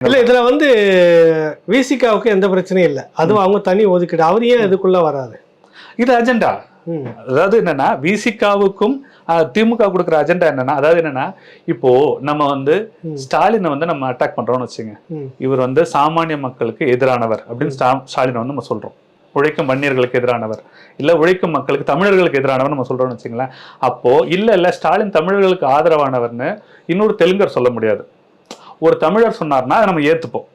இல்ல இதுல வந்து விசிகாவுக்கு எந்த பிரச்சனையும் இல்ல. அதுவும் அவங்க தனி ஒதுக்கீடு. அவர் ஏன் இதுக்குள்ள வராது இது அஜெண்டா. அதாவது என்னன்னா விசிகாவுக்கும் திமுக கொடுக்குற அஜெண்டா என்னன்னா அதாவது என்னன்னா இப்போ நம்ம வந்து. ஸ்டாலினை வந்து நம்ம அட்டாக் பண்றோம்னு வச்சுங்க. இவர் வந்து சாமானிய மக்களுக்கு எதிரானவர் அப்படின்னு ஸ்டா- ஸ்டாலினை வந்து நம்ம சொல்றோம். உழைக்கும் வன்னியர்களுக்கு எதிரானவர். இல்ல உழைக்கும் மக்களுக்கு தமிழர்களுக்கு எதிரானவர் நம்ம சொல்றோம்னு வச்சுங்களேன். அப்போ இல்ல இல்ல ஸ்டாலின் தமிழர்களுக்கு ஆதரவானவர்னு இன்னொரு தெலுங்கர் சொல்ல முடியாது. ஒரு தமிழர் சொன்னார்னா அதை நம்ம ஏற்றுப்போம்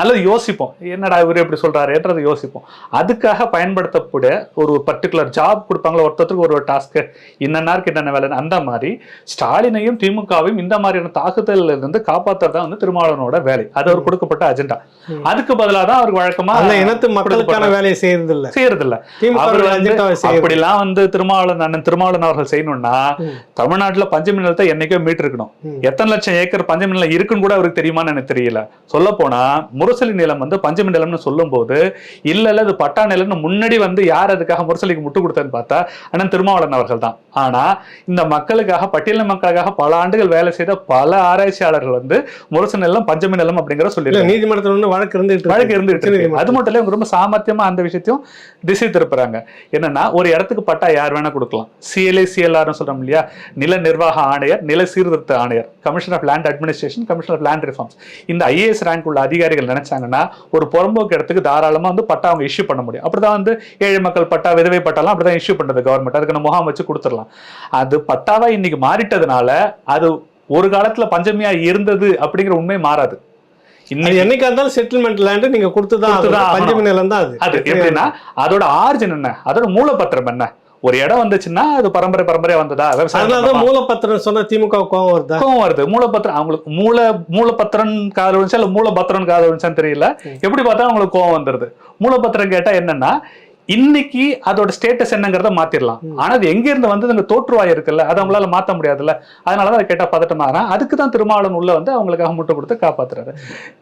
அல்லது யோசிப்போம். என்னடா இவர் எப்படி சொல்றாருன்றதை யோசிப்போம். அதுக்காக பயன்படுத்தக்கூடிய ஒரு பர்டிகுலர் ஜாப் கொடுப்பாங்களா ஒருத்தருக்கு ஒரு டாஸ்க்கு இன்னன்னாருக்கு என்னென்ன வேலைன்னு அந்த மாதிரி ஸ்டாலினையும் திமுகவையும் இந்த மாதிரியான தாக்குதல்ல இருந்து காப்பாத்துறது வந்து திருமாவளவனோட வேலை. அது அவர் கொடுக்கப்பட்ட அஜெண்டா. அதுக்கு பதிலாக தான் அவருக்கு வழக்கமா இனத்து மக்களுக்கான வேலையை செய்யறது இல்ல செய்யறது இல்ல திமுக அவர் வந்து அப்படிலாம் வந்து திருமாவளவன் அண்ணன் திருமாவளவன் அவர்கள் செய்யணும்னா. தமிழ்நாட்டுல பஞ்சமி நிலத்தை என்னைக்கோ மீட்டு இருக்கணும். எத்தனை லட்சம் ஏக்கர் பஞ்சமி நிலம் இருக்குன்னு கூட அவருக்கு தெரியுமான்னு எனக்கு தெரியல. சொல்ல போனா முரசொலி நிலம் வந்து பஞ்சமி நிலம்னு சொல்லும் போது இல்ல இல்ல இது பட்டா நிலம்னு முன்னாடி வந்து யார் அதுக்காக முரசொலிக்கு முட்டு கொடுத்தான்னு பார்த்தா அண்ணன் திருமாவளவன் அவர்கள் தான். ஆனா இந்த மக்களுக்காக பட்டியலின மக்களுக்காக பல ஆண்டுகள் வேலை செய்த பல ஆராய்ச்சியாளர்கள் வந்து முரசு நிலம் பஞ்சமி நிலம் அப்படிங்கிற சொல்லி நீதிமன்றத்துல வழக்கு இருந்துட்டு வழக்கு உச்சநீதிமன்றம். அது மட்டும் இல்ல இவங்க ரொம்ப சாமர்த்தியமா அந்த விஷயத்தையும் திசை திருப்புறாங்க என்னன்னா ஒரு இடத்துக்கு பட்டா யார் வேணா கொடுக்கலாம். சிஎல்ஏ சிஎல்ஆர்னு சொல்றோம் இல்லையா? நில நிர்வாக ஆணையர் நில சீர்திருத்த ஆணையர் commission of land administration commission of land reforms இந்த ஐஏஎஸ் ரேங்க் உள்ள அதிகாரிகள் நினைச்சாங்கன்னா ஒரு புறம்போக்கு இடத்துக்கு தாராளமா வந்து பட்டா அவங்க இஷ்யூ பண்ண முடியும். அப்படிதான் வந்து ஏழை மக்கள் பட்டா விதவை பட்டாலாம் அப்படிதான் இஷ்யூ பண்றது கவர்மெண்ட் அதுக்கு நம்ம முகாம் வச்சு கொடுத்துடலாம். அது பட்டாவா இன்னைக்கு மாறிட்டதுனால அது ஒரு காலத்துல பஞ்சமியா இருந்தது அப்படிங்கிற உண்மை மாறாது. என்னைக்கா இருந்தாலும் செட்டில்மெண்ட் லேண்ட் நீங்க கொடுத்துதான். பஞ்சமி நிலம் தான் அது. எப்படின்னா அதோட ஆர்ஜின் என்ன? அதோட மூலப்பத்திரம் என்ன? ஒரு இடம் வந்துச்சுன்னா அது பரம்பரை பரம்பரையா வந்ததா? விவசாயம்? மூலப்பத்திரம் சொன்னா திமுக கோவம் வருதா? கோவம் வருது. மூலப்பத்திரம் அவங்களுக்கு மூல மூலப்பத்திரன் காதல் வந்துச்சா இல்ல மூலபத்திரன் காதல் வந்துச்சான்னு தெரியல. எப்படி பார்த்தா அவங்களுக்கு கோவம் வந்துருது. மூலப்பத்திரம் கேட்டா என்னன்னா இன்னைக்கு அதோட ஸ்டேட்டஸ் என்னங்கிறத மாத்திரலாம். ஆனா அது எங்க இருந்து வந்து அங்க தோற்றுவாய் இருக்குல்ல அதை அவங்களால மாத்த முடியாதுல்ல. அதனாலதான் அதை கேட்டா பதட்டம் ஆகிறேன் அதுக்கு தான் திருமாவளவன் உள்ள வந்து அவங்களுக்காக முட்டை கொடுத்து காப்பாத்துறாரு.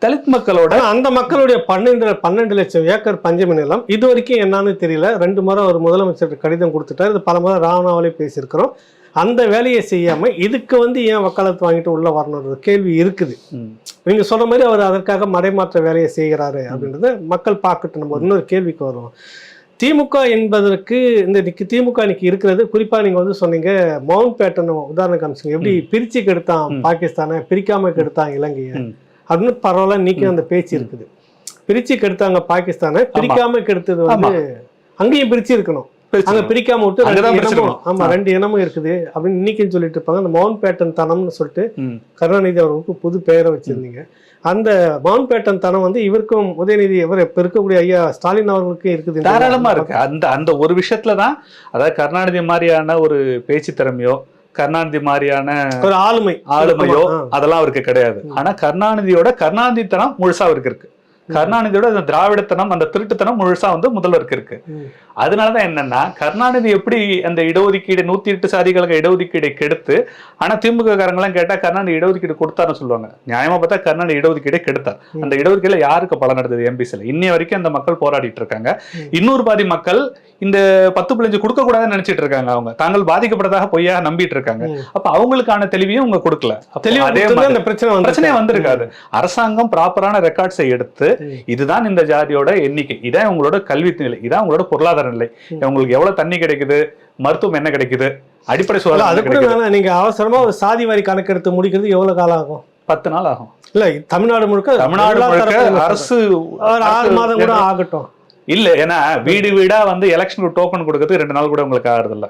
தலித் மக்களோட ஆனா அந்த மக்களுடைய பன்னெண்டு பன்னெண்டு லட்சம் ஏக்கர் பஞ்சமி நிலம் இது வரைக்கும் என்னன்னு தெரியல. ரெண்டு முறை ஒரு முதலமைச்சர் கடிதம் கொடுத்துட்டாரு. இது பல முறை ராவணாவிலே பேசியிருக்கிறோம். அந்த வேலையை செய்யாம இதுக்கு வந்து ஏன் வக்காலத்து வாங்கிட்டு உள்ள வரணுன்ற கேள்வி இருக்குது. நீங்க சொன்ன மாதிரி அவர் அதற்காக மறைமாற்ற வேலையை செய்கிறாரு அப்படின்றத மக்கள் பார்க்கட்டும். நம்ம இன்னொரு கேள்விக்கு வருவோம். திமுக என்பதற்கு இந்த இன்னைக்கு திமுக இன்னைக்கு இருக்கிறது. குறிப்பா நீங்க வந்து சொன்னீங்க மவுண்ட் பேட்டன் உதாரணம் காமிச்சிங்க. எப்படி பிரிச்சு கெடுத்தான். பாகிஸ்தானை பிரிக்காம கெடுத்தான் இலங்கையை. அப்படின்னு பரவாயில்ல இன்னைக்கு அந்த பேச்சு இருக்குது. பிரிச்சு கெடுத்தாங்க பாகிஸ்தானை பிரிக்காம கெடுத்தது வந்து அங்கேயும் பிரிச்சு இருக்கணும். அங்க. பிரிக்காம விட்டு. ஆமா. ரெண்டு இனமும் இருக்குது அப்படின்னு இன்னைக்குன்னு சொல்லிட்டு இருப்பாங்க அந்த மவுண்ட் பேட்டன் தனம்னு சொல்லிட்டு. கருணாநிதி அவர்களுக்கு புது பெயரை வச்சிருந்தீங்க அந்த மவுண்ட் பேட்டன் தனம் வந்து இவருக்கும் உதயநிதி இவர் இப்ப இருக்கக்கூடிய ஐயா ஸ்டாலின் அவர்களுக்கும் இருக்குது தாராளமா இருக்கு அந்த அந்த ஒரு விஷயத்துல தான் அதாவது கருணாநிதி மாதிரியான ஒரு பேச்சு திறமையோ கருணாநிதி மாதிரியான ஒரு ஆளுமை ஆளுமையோ. அதெல்லாம் அவருக்கு கிடையாது ஆனா கருணாநிதியோட கருணாநிதித்தனம் முழுசா அவருக்கு இருக்கு கருணாநிதியோட அந்த திராவிடத்தனம் அந்த திருட்டுத்தனம் முழுசா வந்து முதல்வருக்கு இருக்கு. அதனாலதான் என்னன்னா கருணாநிதி எப்படி அந்த இடஒதுக்கீடு நூத்தி எட்டு சாதிகளுக்கு இடஒதுக்கீடை கெடுத்து ஆனா திமுக காரங்களாம் கேட்டா கருணாநிதி இடஒதுக்கீடு கொடுத்தாருன்னு சொல்லுவாங்க. நியாயமா பார்த்தா கருணாநிதி இடஒதுக்கீடை கெடுத்தார். அந்த இடஒதுக்கீடுல யாருக்கு பலன் நடந்தது எம்பிசில இன்னைய வரைக்கும் அந்த மக்கள் போராடிட்டு இருக்காங்க. இன்னொரு பாதி மக்கள் இந்த பத்து பிள்ளைஞ்சு கொடுக்க கூடாதுன்னு நினைச்சிட்டு இருக்காங்க அவங்க. தாங்கள் பாதிக்கப்பட்டதாக பொய்யா நம்பிட்டு இருக்காங்க. அப்ப அவங்களுக்கான தெளிவையும் அவங்க கொடுக்கல. தெளிவு அதே மாதிரி பிரச்சனை வந்திருக்காது. அரசாங்கம் ப்ராப்பரான ரெக்கார்ட்ஸை எடுத்து. இதுதான் இந்த ஜாதியோட எண்ணிக்கை. இதான் உங்களோட கல்வி நிலை. இதான் உங்களோட பொருளாதார நிலை ம். உங்களுக்கு எவ்வளவு தண்ணி கிடைக்குது? மருத்துவம் என்ன கிடைக்குது? அடிப்படை அது சுகாதாரம் என்ன கூட வேணாம். நீங்க அவசரமா ஒரு சாதி வாரி கணக்கெடுத்து முடிக்கிறது எவ்வளவு காலம் ஆகும்? பத்து நாள் ஆகும். இல்ல தமிழ்நாடு முழுக்க தமிழ்நாடு முழுக்க அரசு ஆறு மாதம் கூட ஆகட்டும். இல்ல ஏன்னா வீடு வீடா வந்து எலெக்ஷனுக்கு டோக்கன் கொடுக்கறது ரெண்டு நாள் கூட உங்களுக்கு ஆகுறது இல்ல.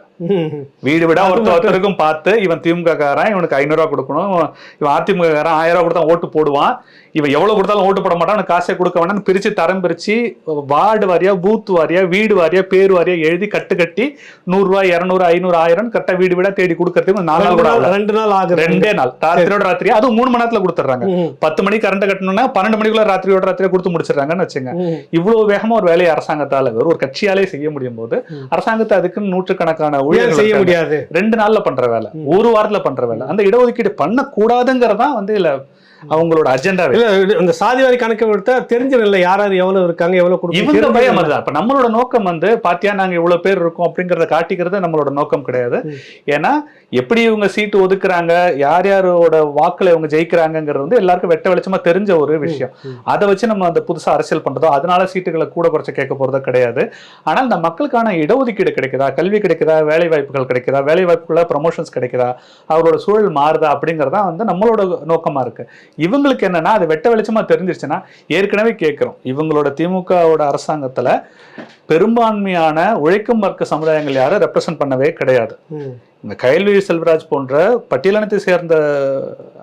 வீடு வீடா அது ஒருத்தர். ஒருத்தருக்கும் பார்த்து இவன் திமுக காரன் இவனுக்கு ஐநூறு ரூபா கொடுக்கணும். இவன் அதிமுக காரன் ஆயிரம் ரூபா கொடுத்தா ஓட்டு போடுவான். இவன் எவ்வளவு கொடுத்தாலும் ஓட்டு போட மாட்டான் காசே கொடுக்க வேண்டாம்னு பிரிச்சு தரம் பிரிச்சு வார்டு வாரியா பூத் வாரியா வீடு வாரியா பேர் வாரியா எழுதி கட்டு கட்டி நூறு ரூபாய் இருநூறு ஐநூறு ஆயிரம் கரெக்டா வீடு வீடா தேடி கொடுக்கறதுக்கு நாலு நாள் ரெண்டு நாள் ஆகல. ரெண்டு நாள் ஆகுது ரெண்டே நாள் ராத்திரியோட ராத்திரி அதுவும் மூணு மணி நேரத்துல கொடுத்துட்றாங்க ம். பத்து மணிக்கு கரண்ட் கட்டணும்னா பன்னெண்டு மணிக்குள்ள ராத்திரியோட ராத்திரியா கொடுத்து முடிச்சிடுறாங்கன்னு வச்சுங்க. இவ்வளவு வேகமா ஒரு வேலையை அரசாங்கத்தால ஒரு கட்சியாலே செய்ய முடியும் போது. அரசாங்கத்தை அதுக்குன்னு நூற்றுக்கணக்கான ஊழியர்கள் செய்ய. முடியாது ரெண்டு நாள்ல பண்ற வேலை ஒரு வாரத்துல பண்ற வேலை அந்த இடஒதுக்கீடு பண்ண கூடாதுங்கிறதான் வந்து இல்ல அவங்களோட அஜெண்டாவே இல்ல இந்த சாதிவாரி கணக்கு எடுத்தா தெரிஞ்சிடல யார் யார் எவ்வளவு இருக்காங்க எவ்வளவு இவங்க கொடுக்கும் பயம் அதுதான். இப்ப நம்மளோட நோக்கம் வந்து பாத்தியா நாங்க இவ்வளவு பேர் இருக்கோம் அப்படிங்கறத காட்டிக்கிறது நம்மளோட நோக்கம் கிடையாது. ஏன்னா எப்படி இவங்க சீட்டு ஒதுக்குறாங்க யார் யாரோட வாக்குல இவங்க ஜெயிக்கிறாங்கங்கிறது வந்து எல்லாருக்கும் வெட்ட வெளிச்சமா தெரிஞ்ச ஒரு விஷயம். அதை வச்சு நம்ம அந்த புதுசா அரசியல் பண்றதோ அதனால சீட்டுகளை கூட குறைச்சு கேட்க போறதோ கிடையாது. ஆனால் இந்த மக்களுக்கான இடஒதுக்கீடு கிடைக்குதா? கல்வி கிடைக்குதா? வேலை வாய்ப்புகள் கிடைக்குதா? வேலை வாய்ப்புகள ப்ரமோஷன்ஸ் கிடைக்குதா? அவரோட சூழல் மாறுதா? அப்படிங்கறதா வந்து நம்மளோட நோக்கமா இருக்கு. இவங்களுக்கு என்னன்னா அது வெட்ட வெளிச்சமா தெரிஞ்சிருச்சுன்னா ஏற்கனவே கேட்கிறோம். இவங்களோட திமுகவோட அரசாங்கத்துல பெரும்பான்மையான உழைக்கும் வர்க்க சமுதாயங்கள் யாரும் ரெப்ரசன்ட் பண்ணவே கிடையாது. இந்த கயல்வி செல்வராஜ் போன்ற பட்டியலினத்தை சேர்ந்த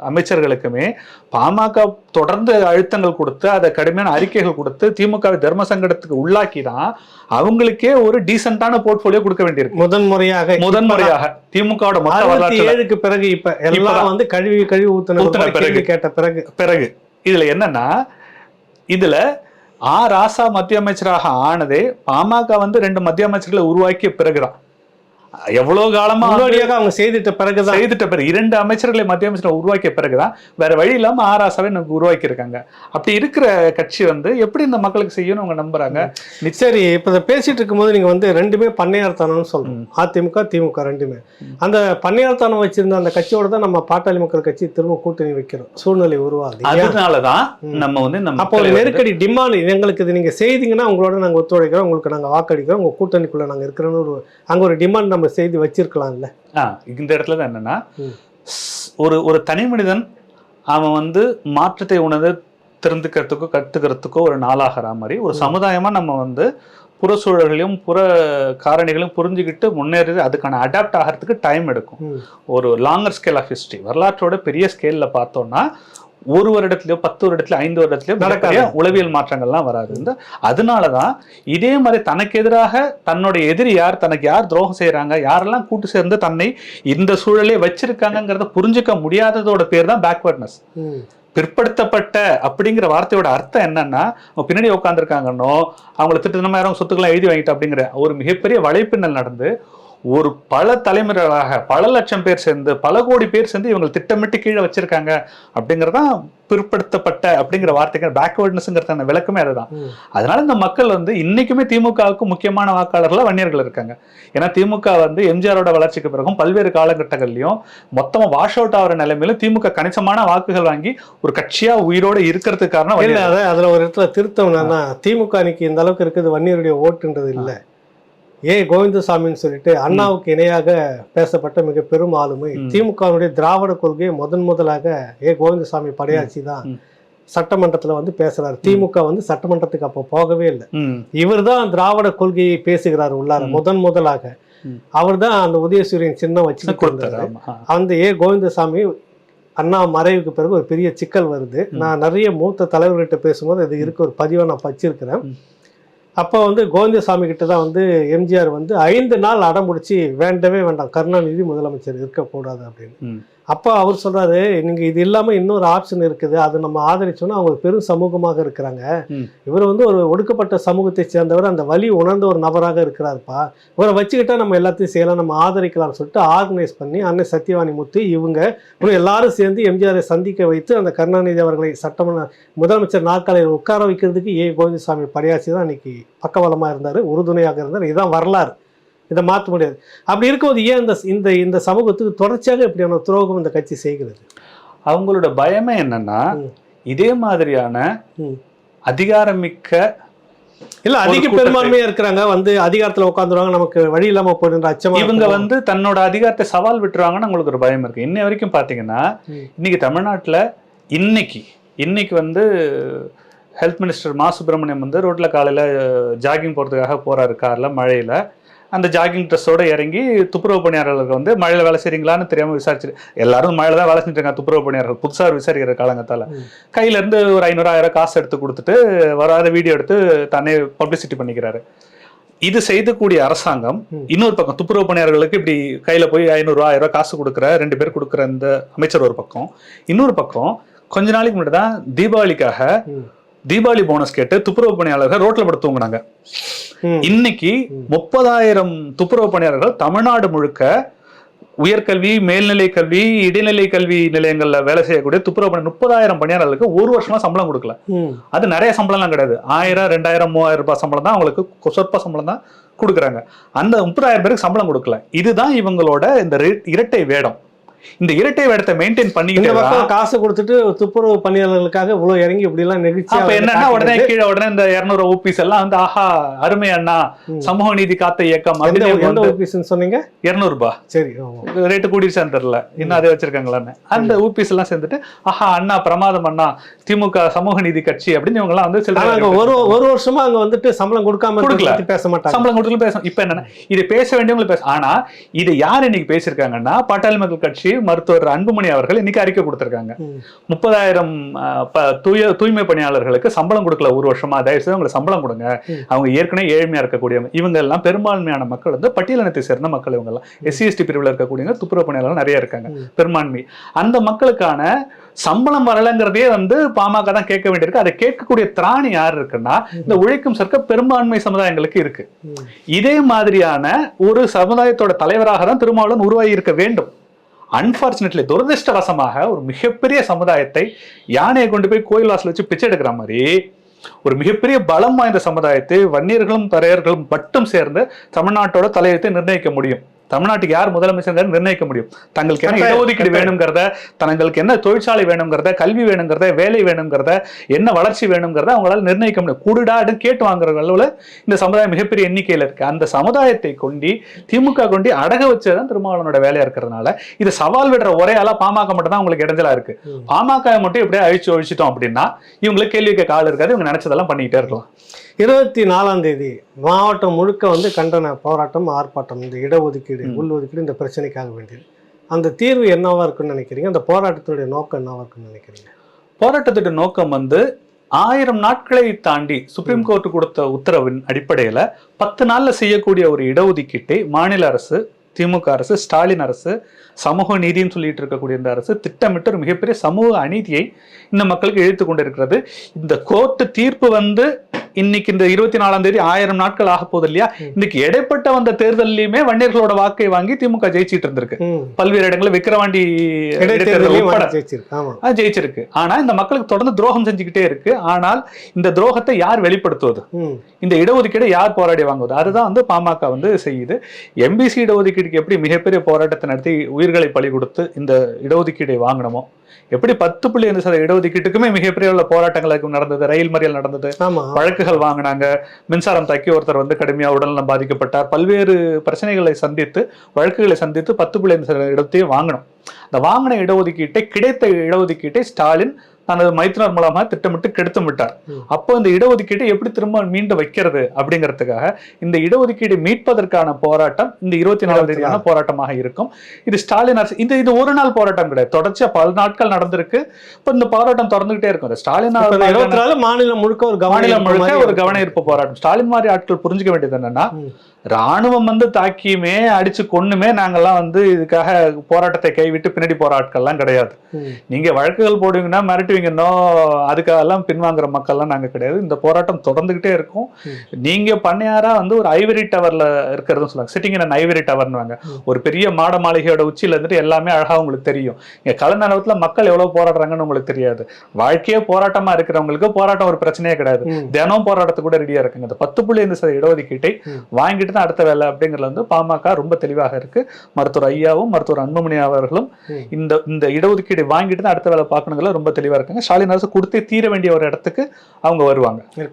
அமைச்சர்களுக்குமே பாமக தொடர்ந்து அழுத்தங்கள் கொடுத்து அதை கடுமையான அறிக்கைகள் கொடுத்து திமுகவை தர்ம சங்கடத்துக்கு உள்ளாக்கி தான் அவங்களுக்கே ஒரு டீசென்டான போர்ட்போலியோ கொடுக்க வேண்டியிருக்கு முதன் முறையாக முதன்முறையாக திமுகவோட மொத்த ஏழுக்கு பிறகு இப்ப எல்லாம். வந்து கழுவி கழுவி ஊத்துன பிறகு. கேட்ட பிறகு பிறகு இதுல என்னன்னா இதுல ஆ ராசா மத்திய அமைச்சராக ஆனதே பாமக வந்து ரெண்டு மத்திய அமைச்சர்களை உருவாக்கிய பிறகுதான் எவ்வளவு காலமா முன்னோடியாக அவங்க செய்திட்ட பிறகுதான். செய்துட்ட பிறகு இரண்டு அமைச்சர்களை மத்திய அமைச்சரை உருவாக்கிய பிறகுதான் வேற வழி இல்லாம ஆராசாவே நமக்கு உருவாக்கி இருக்காங்க அப்படி இருக்கிற கட்சி வந்து எப்படி இந்த மக்களுக்கு செய்யணும் அவங்க நம்புறாங்க? சரி இப்ப இதை பேசிட்டு இருக்கும்போது நீங்க வந்து ரெண்டுமே பண்ணையார்த்தனம்னு சொல்றோம். அதிமுக திமுக ரெண்டுமே. அந்த பண்ணையார்த்தனம் வச்சிருந்த அந்த கட்சியோட தான் நம்ம பாட்டாளி மக்கள் கட்சி திரும்ப கூட்டணி வைக்கிறோம். சூழ்நிலை உருவாகுது ஏன்? அதனாலதான். நம்ம வந்து நம்ம அப்போ நெருக்கடி டிமாண்ட் எங்களுக்கு இது நீங்க செய்தீங்கன்னா உங்களோட நாங்க ஒத்துழைக்கிறோம் உங்களுக்கு நாங்க வாக்களிக்கிறோம் உங்க கூட்டணிக்குள்ள நாங்க இருக்கிறோம்னு ஒரு அங்க ஒரு டிமாண்ட் நம்ம செய்து வச்சிருக்கலாம்ல. ஆ, இந்த இடத்துல தான் என்னன்னா ஒரு ஒரு தனி மனிதன் அவன் வந்து மாற்றத்தை உணர்ந்து தெரிந்துக்கிறதுக்கோ கத்துக்கிறதுக்கோ ஒரு நாளாகிற மாதிரி ஒரு சமுதாயமா நம்ம வந்து புற சூழல்களையும் புற காரணிகளையும் புரிஞ்சுக்கிட்டு முன்னேறி அதுக்கான அடாப்ட் ஆகிறதுக்கு டைம் எடுக்கும். ஒரு லாங்கர் ஸ்கேல் ஆஃப் ஹிஸ்டரி வரலாற்றோட பெரிய ஸ்கேல்ல பார்த்தோம்னா ஒரு வருடத்துலயோ பத்து வருடத்துலயோ ஐந்து வருடத்துலயோ. நடக்காத உளவியல் மாற்றங்கள்லாம் வராது இந்த அதனாலதான் இதே மாதிரி தனக்கு எதிராக தன்னுடைய எதிரி யார் தனக்கு யார் துரோகம் செய்யறாங்க யாரெல்லாம் கூட்டு சேர்ந்து தன்னை இந்த சூழலே வச்சிருக்காங்கங்கிறத புரிஞ்சுக்க முடியாததோட பேர் தான் பேக்வர்ட்னஸ். பிற்படுத்தப்பட்ட அப்படிங்கிற வார்த்தையோட அர்த்தம் என்னன்னா பின்னாடி உட்காந்துருக்காங்கன்னோ அவங்கள திட்டமா யாரும் சொத்துக்கெல்லாம் எழுதி வாங்கிட்டு அப்படிங்கிற ஒரு மிகப்பெரிய வலைப்பின்னல் நடந்து ஒரு பல தலைமுறைகளாக பல லட்சம் பேர் சேர்ந்து பல கோடி பேர் சேர்ந்து இவங்க திட்டமிட்டு கீழே வச்சிருக்காங்க அப்படிங்கறதான் பிற்படுத்தப்பட்ட அப்படிங்கிற வார்த்தைக்கு பேக்வேர்ட்னஸ்ங்கிறதான விளக்கமே அதுதான். அதனால இந்த மக்கள் வந்து இன்னைக்குமே திமுகவுக்கு முக்கியமான வாக்காளர்களா வன்னியர்கள் இருக்காங்க ஏன்னா திமுக வந்து எம்ஜிஆரோட வளர்ச்சிக்கு பிறகும் பல்வேறு காலகட்டங்கள்லயும் மொத்தமா வாஷ் அவுட் ஆகிற நிலைமையில திமுக கணிசமான வாக்குகள் வாங்கி ஒரு கட்சியா உயிரோட இருக்கிறதுக்கு காரணம் இல்ல வன்னியர்கள். அத அதுல ஒரு இடத்துல திருத்தம் என்னன்னா திமுக அன்னைக்கு இந்த அளவுக்கு இருக்குது வன்னியருடைய ஓட்டுன்றது இல்ல ஏ கோவிந்தசாமின்னு சொல்லிட்டு அண்ணாவுக்கு இணையாக பேசப்பட்ட மிக பெரும் ஆளுமை ம். திமுகவுடைய திராவிட கொள்கையை முதன் முதலாக ஏ கோவிந்தசாமி படையாச்சி தான். சட்டமன்றத்துல வந்து பேசுறாரு திமுக வந்து சட்டமன்றத்துக்கு அப்போ போகவே இல்லை ம், இவர்தான் திராவிட கொள்கையை பேசுகிறார் உள்ளார. முதன் முதலாக ம். அவர்தான் அந்த உதயசூரியன் சின்னம் வச்சுக்கிட்டு கொடுத்தாரு. அந்த ஏ கோவிந்தசாமி அண்ணா மறைவுக்கு பிறகு ஒரு பெரிய சிக்கல் வருது. நான் நிறைய மூத்த தலைவர்கிட்ட பேசும்போது இது இருக்க ஒரு பதிவை நான் வச்சிருக்கிறேன். அப்போ வந்து கோவிந்தசாமி கிட்ட தான் வந்து எம்ஜிஆர் வந்து ஐந்து நாள் அடம்பிடிச்சி வேண்டவே வேண்டாம். கருணாநிதி முதலமைச்சர் இருக்கக்கூடாது அப்படின்னு. அப்போ அவர் சொல்றாரு நீங்க இது இல்லாம இன்னொரு ஆப்ஷன் இருக்குது. அது நம்ம ஆதரிச்சோம்னா அவங்க பெரும் சமூகமாக இருக்கிறாங்க. இவர் வந்து ஒரு ஒடுக்கப்பட்ட சமூகத்தை சேர்ந்தவர். அந்த வழி உணர்ந்த ஒரு நபராக இருக்கிறாருப்பா. இவரை வச்சுக்கிட்டா நம்ம எல்லாத்தையும் செய்யலாம். நம்ம ஆதரிக்கலாம்னு சொல்லிட்டு ஆர்கனைஸ் பண்ணி அண்ணன் சத்யவாணி முத்து இவங்க எல்லாரும் சேர்ந்து எம்ஜிஆரை சந்திக்க வைத்து அந்த கருணாநிதி அவர்களை சட்டமன்ற முதலமைச்சர் நாற்காலியில் உட்கார வைக்கிறதுக்கு ஏ. கோவிந்தசாமி படையாச்சி தான் அன்னைக்கு பக்கபலமாக இருந்தார். உறுதுணையாக இருந்தார். இதுதான் வரலாறு. இதை மாற்ற முடியாது அப்படி இருக்கும்போது ஏன் இந்த இந்த இந்த சமூகத்துக்கு தொடர்ச்சியாக இப்படியான துரோகம் இந்த கட்சி செய்கிறது அவங்களோட பயமே என்னன்னா. இதே மாதிரியான. அதிகாரமிக்க இல்ல அதிக பெரும்பான்மையா இருக்கிறாங்க வந்து அதிகாரத்துல உட்காந்துருவாங்க நமக்கு வழி இல்லாம போயிடுற அச்சமா இவங்க. வந்து தன்னோட அதிகாரத்தை சவால் விட்டுருவாங்கன்னு அவங்களுக்கு ஒரு பயம் இருக்கு இன்னை வரைக்கும் பாத்தீங்கன்னா. இன்னைக்கு தமிழ்நாட்டுல இன்னைக்கு இன்னைக்கு வந்து ஹெல்த் மினிஸ்டர் மா சுப்பிரமணியம் வந்து ரோட்ல காலையில ஜாகிங் போறதுக்காக போறாரு கார்ல மழையில அந்த ஜாகிங் ட்ரெஸ்ஸோட இறங்கி துப்புரவு பணியாளர்களுக்கு வந்து மழையில வேலை செய்றீங்களான்னு தெரியாம விசாரிச்சு எல்லாரும் மழையில தான் வேலை செஞ்சுட்டு இருக்காங்க துப்புரவு பணியாளர்கள் புதுசா விசாரிக்கிற காலங்கத்தால ம். கையில இருந்து ஒரு ஐநூறு ஆயிரம் காசு எடுத்து கொடுத்துட்டு வராத வீடியோ எடுத்து தன்னை பப்ளிசிட்டி பண்ணிக்கிறாரு இது செய்தக்கூடிய அரசாங்கம். இன்னொரு பக்கம் துப்புரவு பணியாளர்களுக்கு இப்படி கையில போய் ஐநூறு ஆயிரம் ரூபாய் காசு கொடுக்குற ரெண்டு பேர் கொடுக்குற இந்த அமைச்சர் ஒரு பக்கம் இன்னொரு பக்கம் கொஞ்ச நாளைக்கு முன்னாடி தான் தீபாவளிக்காக. தீபாவளி போனஸ் கேட்டு துப்புரவு பணியாளர்கள் ரோட்ல படுத்து தூங்குனாங்க. இன்னைக்கு. முப்பதாயிரம் துப்புரவு பணியாளர்கள் தமிழ்நாடு முழுக்க உயர்கல்வி மேல்நிலை கல்வி இடைநிலை கல்வி நிலையங்கள்ல வேலை செய்யக்கூடிய துப்புரவு பணி முப்பதாயிரம் பணியாளர்களுக்கு ஒரு வருஷமா சம்பளம் கொடுக்கல. அது நிறைய சம்பளம்லாம் கிடையாது ஆயிரம் ரெண்டாயிரம் மூவாயிரம் ரூபாய் சம்பளம் தான் அவங்களுக்கு சொற்ப சம்பளம் தான் கொடுக்குறாங்க அந்த முப்பதாயிரம் பேருக்கு சம்பளம் கொடுக்கல இதுதான் இவங்களோட இந்த இரட்டை வேடம் இந்த இரட்டை வேடத்தை மெயின்டைன் பண்ணிக்கிட்டு பக்கம் காசு கொடுத்துட்டு துப்புரவு பணியாளர்களுக்காக இவ்வளவு இறங்கி இப்படி எல்லாம் நெகிழ்ச்சியா அப்ப என்னன்னா உடனே. கீழே உடனே இந்த இருநூறு ஓபிஸ் எல்லாம் வந்து ஆஹா அருமை அண்ணா. சமூக நீதி காத்த இயக்கம். அப்படின்னு ஆபீஸ்னு சொன்னீங்க? இருநூறு ரூபாய் சரி. ரேட்டு கூடிருச்சான்னு தெரியல இன்னும் அதே வச்சிருக்காங்களான்னு அந்த ஊபிஸ் எல்லாம் சேர்ந்துட்டு ஆஹா அண்ணா பிரமாதம் அண்ணா திமுக சமூக நீதி கட்சி அப்படின்னு இவங்க எல்லாம் வந்து சில ஒரு ஒரு வருஷமா அங்க வந்துட்டு சம்பளம் கொடுக்காம கொடுக்கல. பேச மாட்டாங்க. சம்பளம் கொடுத்து பேச இப்ப என்னன்னா இது பேச வேண்டியவங்க பேச ஆனா இது யார் இன்னைக்கு பேசியிருக்காங்கன்னா பாட்டாளி மக்கள் கட்சி மருத்துவர் அன்புமணி அவர்கள் இன்னைக்கு அறிக்கை கொடுத்திருக்காங்க. முப்பதாயிரம் தூய தூய்மை பணியாளர்களுக்கு சம்பளம் கொடுக்கல ஒரு வருஷமா. தயவு செய்து அவங்களுக்கு சம்பளம் கொடுங்க. அவங்க ஏற்கனவே ஏழ்மையா இருக்கக்கூடியவங்க. இவங்க எல்லாம் பெரும்பான்மையான மக்கள் வந்து பட்டியலினத்தை சேர்ந்த மக்கள் இவங்க எல்லாம் எஸ்சி எஸ்டி பிரிவுல இருக்கக்கூடியவங்க துப்புரவு பணியாளர்கள் நிறைய இருக்காங்க. பெரும்பான்மை. அந்த மக்களுக்கான சம்பளம் வரலங்கிறதே வந்து பாமக தான் கேட்க வேண்டியிருக்கு. அதை கேட்கக்கூடிய திராணி யார் இருக்குன்னா இந்த உழைக்கும் சர்க்க பெரும்பான்மை சமுதாயங்களுக்கு இருக்கு. இதே மாதிரியான ஒரு சமுதாயத்தோட தலைவராக தான் திருமாவளவன் உருவாகி இருக்க வேண்டும். அன்பார்ச்சுனேட்லி துரதிருஷ்டவசமாக ஒரு மிகப்பெரிய சமுதாயத்தை யானையை கொண்டு போய் கோயில் வாசல் வச்சு பிச்சை எடுக்கிற மாதிரி ஒரு மிகப்பெரிய பலம் வாய்ந்த சமுதாயத்தை வன்னியர்களும் தரையர்களும் மட்டும் சேர்ந்து தமிழ்நாட்டோட தலையத்தை நிர்ணயிக்க முடியும். தமிழ்நாட்டுக்கு யார் முதலமைச்சர் நிர்ணயிக்க முடியும். தங்களுக்கு என்ன இடஒதுக்கீடு. வேணுங்கிறத தங்களுக்கு என்ன தொழிற்சாலை வேணுங்கிறத கல்வி வேணுங்கிறத வேலை வேணுங்கிறத என்ன வளர்ச்சி வேணுங்கிறத அவங்களால நிர்ணயிக்க முடியும். கூடுடான்னு கேட்டு வாங்குற அளவுல இந்த சமுதாயம் மிகப்பெரிய எண்ணிக்கையில இருக்கு. அந்த சமுதாயத்தை கொண்டு திமுக கொண்டு அடக வச்சதுதான் திருமாவளவனோட வேலையா இருக்கிறதுனால இது சவால் விடுற ஒரே ஆளா பாமக மட்டும் தான் உங்களுக்கு இடைஞ்சலா இருக்கு. பாமக மட்டும் இப்படியே அழிச்சு ஒழிச்சிட்டோம் அப்படின்னா இவங்களுக்கு கேள்வி கேட்க ஆள் இருக்காது இவங்க நினைச்சதெல்லாம் பண்ணிக்கிட்டே இருக்கலாம். இருபத்தி நாலாம் தேதி மாவட்டம் முழுக்க வந்து கண்டன போராட்டம் ஆர்ப்பாட்டம் இந்த இடஒதுக்கீடு. உள்ஒதுக்கீடு இந்த பிரச்சனைக்காக வேண்டியது. அந்த தீர்வு என்னவா இருக்குன்னு நினைக்கிறீங்க? அந்த போராட்டத்தினுடைய நோக்கம் என்னவா இருக்குன்னு நினைக்கிறீங்க? போராட்டத்துக்கு நோக்கம் வந்து ஆயிரம் நாட்களை தாண்டி சுப்ரீம் கோர்ட் கொடுத்த உத்தரவின் அடிப்படையில பத்து நாள்ல செய்யக்கூடிய ஒரு இடஒதுக்கீட்டை மாநில அரசு திமுக அரசு ஸ்டாலின் அரசு சமூக நீதின்னு சொல்லிட்டு இருக்கக்கூடிய இந்த அரசு திட்டமிட்டு ஒரு மிகப்பெரிய சமூக அநீதியை இந்த மக்களுக்கு இழுத்து கொண்டிருக்கிறது. இந்த கோர்ட்டு தீர்ப்பு வந்து இன்னைக்கு இந்த இருபத்தி நாலாம் தேதி ஆயிரம் நாட்கள் ஆக போகுது இல்லையா. இன்னைக்கு இடைப்பட்ட வந்த தேர்தல்லையுமே வன்னியர்களோட வாக்கை வாங்கி திமுக ஜெயிச்சிட்டு இருந்திருக்கு. பல்வேறு இடங்களில் விக்கிரவாண்டி ஜெயிச்சிருக்கு ஆனா இந்த மக்களுக்கு தொடர்ந்து துரோகம் செஞ்சுக்கிட்டே இருக்கு. ஆனால் இந்த துரோகத்தை யார் வெளிப்படுத்துவது. இந்த இடஒதுக்கீடை யார் போராடி வாங்குவது? அதுதான் வந்து பாமக வந்து செய்யுது. எம்பிசி இடஒதுக்கீடுக்கு எப்படி மிகப்பெரிய போராட்டத்தை நடத்தி உயிர்களை பலி கொடுத்து இந்த இடஒதுக்கீடை வாங்கினோமோ? எப்படி பத்து புள்ளி ஐந்து சதவீத இடஒதுக்கீட்டுக்குமே மிகப்பெரிய உள்ள போராட்டங்களுக்கு நடந்தது ரயில் மறியல் நடந்தது வழக்குகள் வாங்கினாங்க மின்சாரம் தாக்கி ஒருத்தர் வந்து கடுமையா உடல்நலம் பாதிக்கப்பட்டார் பல்வேறு பிரச்சனைகளை சந்தித்து வழக்குகளை சந்தித்து பத்து புள்ளி ஐந்து சதவீத இடத்தையும் வாங்கணும் அந்த வாங்கின இடஒதுக்கீட்டை கிடைத்த இடஒதுக்கீட்டை ஸ்டாலின் தனது மைத்தினர் மூலமாக திட்டமிட்டு கெடுத்து விட்டார். அப்போ இந்த இடஒதுக்கீட்டை எப்படி திரும்ப மீண்டு வைக்கிறது அப்படிங்கிறதுக்காக இந்த இடஒதுக்கீடு மீட்பதற்கான போராட்டம் இந்த இருபத்தி நாலாம் தேதியான போராட்டமாக இருக்கும். இது ஸ்டாலின் அரசு இந்த இது ஒரு நாள் போராட்டம் கிடையாது. தொடர்ச்சியா பல நாட்கள் நடந்திருக்கு. இப்போ இந்த போராட்டம் தொடர்ந்துகிட்டே இருக்கும். ஸ்டாலின் இருபத்தி நாலு மாநிலம் முழுக்க ஒரு கவனம் மாநிலம் முழுக்க ஒரு கவன ஈர்ப்பு போராட்டம். ஸ்டாலின் மாதிரி ஆட்கள் புரிஞ்சுக்க வேண்டியது என்னன்னா. ராணுவம் வந்து தாக்கியுமே அடிச்சு கொன்னுமே நாங்கெல்லாம் வந்து இதுக்காக போராட்டத்தை கைவிட்டு பின்னாடி போற ஆட்கள்லாம் கிடையாது. நீங்க வழக்குகள் போடுவீங்கன்னா மிரட்டுவீங்கன்னா அதுக்காகலாம் பின்வாங்குற மக்கள்லாம் நாங்க கிடையாது இந்த போராட்டம் தொடர்ந்துகிட்டே இருக்கும். நீங்க பண்ணையாரா வந்து ஒரு ஐவரி டவர்ல இருக்கிறதும் சொல்லுவாங்க சிட்டிங் இன் ஐவரி டவர்னுவாங்க. ஒரு பெரிய மாட மாளிகையோட உச்சியில இருந்துட்டு எல்லாமே அழகா உங்களுக்கு தெரியும் இங்க கலநலவத்துல மக்கள் எவ்வளவு போராடுறாங்கன்னு உங்களுக்கு தெரியாது வாழ்க்கையே போராட்டமா இருக்கிறவங்களுக்கு போராட்டம் ஒரு பிரச்சனையே கிடையாது. தினம் போராட்டத்துக்கு கூட ரெடியா இருக்குங்க இந்த பத்து புள்ளி ஐந்து சதவீத இடஒதுக்கீட்டை ம். வாங்கிட்டு தான் அடுத்த வேலை அப்படிங்கிறதுல வந்து பாமக ரொம்ப தெளிவாக இருக்கு. மருத்துவர் ஐயாவும் மருத்துவர் அன்புமணி அவர்களும். இந்த இந்த இடஒதுக்கீடு வாங்கிட்டு தான் அடுத்த வேலை பார்க்கணுங்கிற ரொம்ப தெளிவா இருக்காங்க. ஸ்டாலின் அரசு கொடுத்தே தீர வேண்டிய ஒரு இடத்துக்கு அவங்க வருவாங்க.